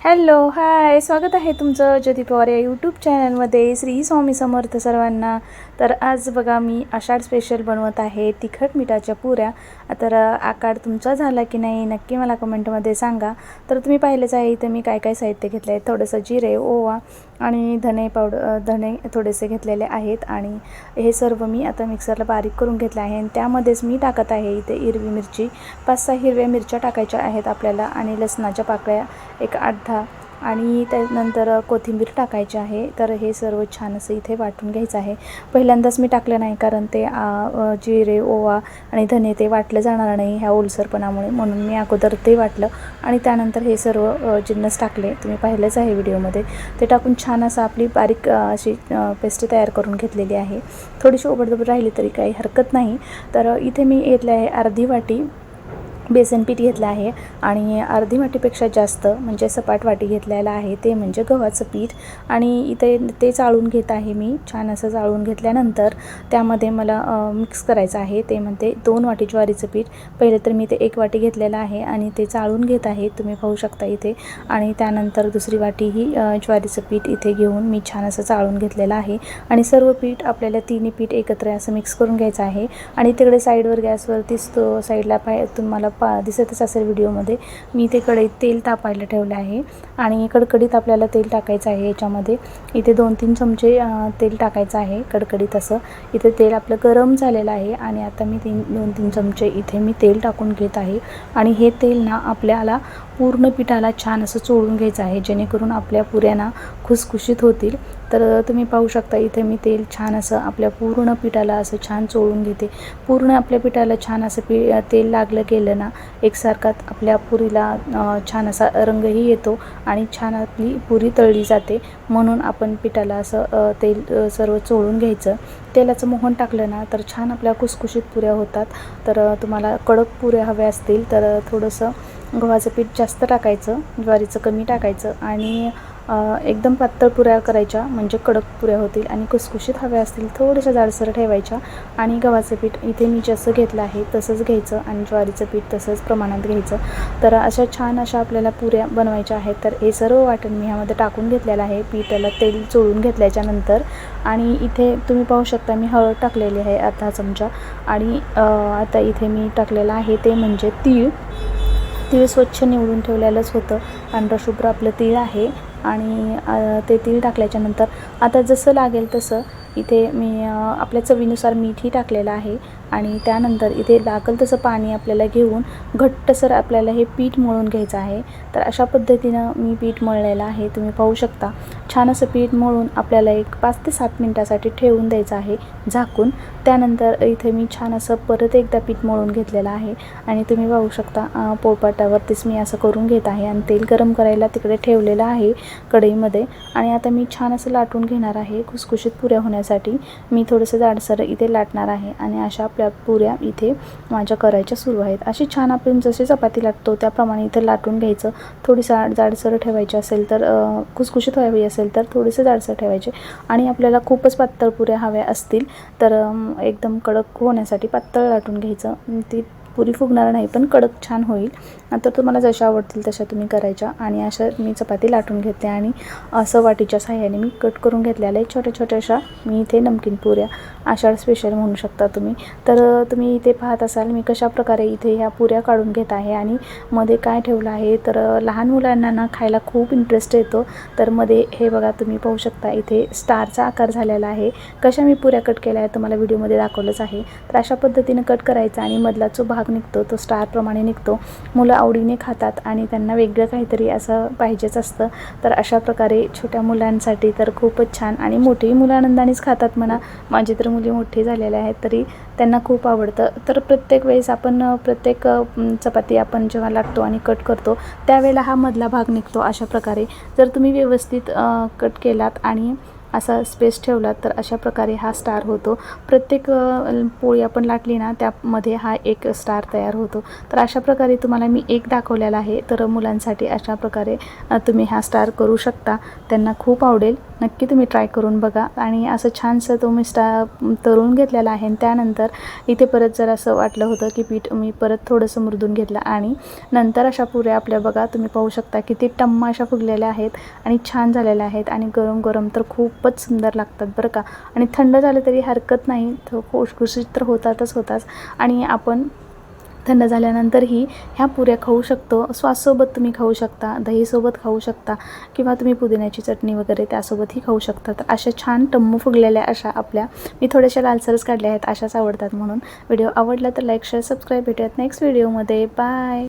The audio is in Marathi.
हॅलो हाय स्वागत आहे तुमचं ज्योती पवार या यूट्यूब चॅनलमध्ये श्री स्वामी समर्थ सर्वांना. तर आज बघा मी आषाढ स्पेशल बनवत आहे तिखट मिठाच्या पुऱ्या. तर आकार तुमचा झाला की नाही नक्की मला कमेंटमध्ये सांगा. तर तुम्ही पाहिलंच आहे इथं मी काय काय साहित्य घेतलं आहे थोडंसं जिरे ओवा आणि धने पावडर धने थोडेसे घेतलेले आहेत आणि हे सर्व मी आता मिक्सरला बारीक करून घेतलं आहे. आणि त्यामध्येच मी टाकत आहे इथे हिरवी मिरची. पाच सहा हिरव्या मिरच्या टाकायच्या आहेत आपल्याला आणि लसणाच्या पाकळ्या एक आठ दहा आणि त्यानंतर कोथिंबीर टाकायची आहे. तर हे सर्व छान असं इथे वाटून घ्यायचं आहे. पहिल्यांदाच मी टाकलं नाही कारण ते आ, जिरे ओवा आणि धने ते वाटलं जाणार नाही ह्या ओलसरपणामुळे. म्हणून मी अगोदर ते वाटलं आणि त्यानंतर हे सर्व जिन्नस टाकले. तुम्ही पाहिलंच आहे व्हिडिओमध्ये. ते टाकून छान असं आपली बारीक अशी पेस्ट तयार करून घेतलेली आहे. थोडीशी ओबडधोबड राहिली तरी काही हरकत नाही. तर इथे मी येतले आहे अर्धी वाटी. बेसन पीठ घेतलं आहे आणि अर्धी वाटीपेक्षा जास्त म्हणजे सपाट वाटी घेतलेला आहे ते म्हणजे गव्हाचं पीठ. आणि इथे ते चाळून घेत आहे मी छान असं चाळून घेतल्यानंतर त्यामध्ये मला मिक्स करायचं आहे. ते म्हणते दोन वाटी ज्वारीचं पीठ. पहिले तर मी ते एक वाटी घेतलेलं आहे आणि ते चाळून घेत आहे तुम्ही पाहू शकता इथे. आणि त्यानंतर दुसरी वाटी ही ज्वारीचं पीठ इथे घेऊन मी छान असं चाळून घेतलेलं आहे. आणि सर्व पीठ आपल्याला तिन्ही पीठ एकत्र असं मिक्स करून घ्यायचं आहे. आणि तिकडे साईडवर गॅसवरतीच तो साईडला पाय तुम्हाला पा दिसतच असेल व्हिडिओमध्ये. मी ते कढईत तेल तापायला ठेवलं आहे आणि कडकडीत आपल्याला तेल टाकायचं आहे याच्यामध्ये. इथे दोन तीन चमचे तेल टाकायचं आहे कडकडीत असं. इथे तेल आपलं गरम झालेलं आहे आणि आता मी तीन दोन तीन चमचे इथे मी तेल टाकून घेत आहे. आणि हे तेल ना आपल्याला पूर्ण पिठाला छान असं चोळून घ्यायचं आहे जेणेकरून आपल्या पुऱ्यांना खुसखुशीत होतील. तर तुम्ही पाहू शकता इथे मी तेल छान असं आपल्या पूर्ण पिठाला असं छान चोळून घेते. पूर्ण आपल्या पिठाला छान असं पी तेल लागलं गेलं ना एकसारखा आपल्या पुरीला छान असा रंगही येतो आणि छान आपली पुरी तळली जाते. म्हणून आपण पिठाला असं तेल सर्व चोळून घ्यायचं. तेलाचं मोहन टाकलं ना तर छान आपल्या कुसकुशीत पुऱ्या होतात. तर तुम्हाला कडक पुऱ्या हव्या असतील तर थोडंसं गव्हाचं पीठ जास्त टाकायचं ज्वारीचं कमी टाकायचं आणि एकदम पातळ पुऱ्या करायच्या म्हणजे कडक पुऱ्या होतील आणि कुसकुशीत हव्या असतील थोड्याशा जाडसर ठेवायच्या आणि गव्हाचं पीठ इथे मी जसं घेतलं आहे तसंच घ्यायचं आणि ज्वारीचं पीठ तसंच प्रमाणात घ्यायचं. तर अशा छान अशा आपल्याला पुऱ्या बनवायच्या आहेत तर हे सर्व वाटण मी ह्यामध्ये टाकून घेतलेलं आहे. पीठाला तेल चोळून घेतल्याच्या नंतर आणि इथे तुम्ही पाहू शकता मी हळद टाकलेली आहे अर्धा चमचा आणि आता इथे मी टाकलेलं आहे ते म्हणजे तीळ. तीळ स्वच्छ निवडून ठेवलेलंच होतं. पांढरं शुभ्र आपलं तीळ आहे. आणि ते तेल टाकल्याच्यानंतर आता जसं लागेल तसं इथे मी आपल्या चवीनुसार मीठही टाकलेलं आहे आणि त्यानंतर इथे लागेल तसं पाणी आपल्याला घेऊन घट्टसर आपल्याला हे पीठ मळून घ्यायचं आहे. तर अशा पद्धतीनं मी पीठ मळलेलं आहे. तुम्ही पाहू शकता. छान असं पीठ मळून आपल्याला एक पाच ते सात मिनटासाठी ठेवून द्यायचं आहे झाकून. त्यानंतर इथे मी छान असं परत एकदा पीठ मळून घेतलेलं आहे. आणि तुम्ही पाहू शकता पोळपाटावरतीच मी असं करून घेत आहे आणि तेल गरम करायला तिकडे ठेवलेलं आहे. कढईमध्ये. आणि आता मी छान असं लाटून घेणार आहे खुसखुशीत पुऱ्या होण्यासाठी. मी थोडंसं जाडसर इथे लाटणार आहे आणि अशा आपल्या पुऱ्या इथे माझ्या करायच्या सुरू आहेत. अशी छान आपण जशी चपाती लाटतो त्याप्रमाणे इथे लाटून घ्यायचं. थोडीसा जाडसर ठेवायची असेल तर खुसखुशीत हवी असेल तर थोडीसं जाडसर ठेवायचे. आणि आपल्याला खूपच पातळ पुऱ्या हव्या असतील तर एकदम कडक होण्यासाठी पातळ लाटून घ्यायचं. ती पुरी फुगणार नाही पण कडक छान होईल. नंतर तुम्हाला जशा आवडतील तशा तुम्ही करायच्या आणि अशा मी चपाती लाटून घेते आणि असं वाटीच्या साह्याने मी कट करून घेतलेल्या आहे छोट्या छोट्याशा मी इथे नमकीन पुऱ्या आषाढ स्पेशल म्हणू शकता तुम्ही. तर तुम्ही इथे पाहत असाल मी कशा प्रकारे इथे ह्या पुऱ्या काढून घेत आहे आणि मध्ये काय ठेवलं आहे. तर लहान मुलांना ना खायला खूप इंटरेस्ट येतो. तर मध्ये हे बघा तुम्ही पाहू शकता इथे स्टारचा आकार झालेला आहे. कशा मी पुऱ्या कट केल्या आहेत तुम्हाला व्हिडिओमध्ये दाखवलंच आहे. तर अशा पद्धतीनं कट करायचा आणि मधला जो भाग निघतो तो स्टारप्रमाणे निघतो. मुलं आवडीने खातात आणि त्यांना वेगळं काहीतरी असं पाहिजेच असतं. तर अशा प्रकारे छोट्या मुलांसाठी तर खूपच छान आणि मोठीही मुलं आनंदानेच खातात म्हणा. माझी तर मुली मोठी झालेल्या आहेत तरी त्यांना खूप आवडतं. तर प्रत्येक वेळेस आपण प्रत्येक चपाती आपण जेव्हा लागतो आणि कट करतो त्यावेळेला हा मधला भाग निघतो अशा प्रकारे. जर तुम्ही व्यवस्थित कट केलात आणि असा स्पेस ठेवला तर अशा प्रकारे हा स्टार होतो. प्रत्येक पोळी आपण लाटली ना त्यामध्ये हा एक स्टार तयार होतो. तर अशा प्रकारे तुम्हाला मी एक दाखवलेला आहे. तर मुलांसाठी अशा प्रकारे तुम्ही हा स्टार करू शकता. त्यांना खूप आवडेल. नक्की तुम्ही ट्राय करून बघा. आणि असं छानसं तुम्ही स्टा तळून घेतलेला आहे. आणि त्यानंतर इथे परत जर असं वाटलं होतं की पीठ मी परत थोडंसं मुरदून घेतलं आणि नंतर अशा पुऱ्या आपल्या बघा तुम्ही पाहू शकता किती टम्मा अशा फुगलेल्या आहेत आणि छान झालेल्या आहेत. आणि गरम गरम तर खूप खूपच सुंदर लागतात बरं का. आणि थंड झालं तरी हरकत नाही. तर खुशखुशीत तर होतातच होताच. आणि आपण थंड झाल्यानंतरही ह्या पुऱ्या खाऊ शकतो. श्वाससोबत तुम्ही खाऊ शकता दहीसोबत खाऊ शकता किंवा तुम्ही पुदिन्याची चटणी वगैरे त्यासोबतही खाऊ शकता तर अशा छान टम्मू फुगलेल्या अशा आपल्या मी थोड्याशा लालसरच काढल्या आहेत अशाच आवडतात म्हणून. व्हिडिओ आवडला तर लाईक शेअर सबस्क्राईब भेटूयात नेक्स्ट व्हिडिओमध्ये. बाय!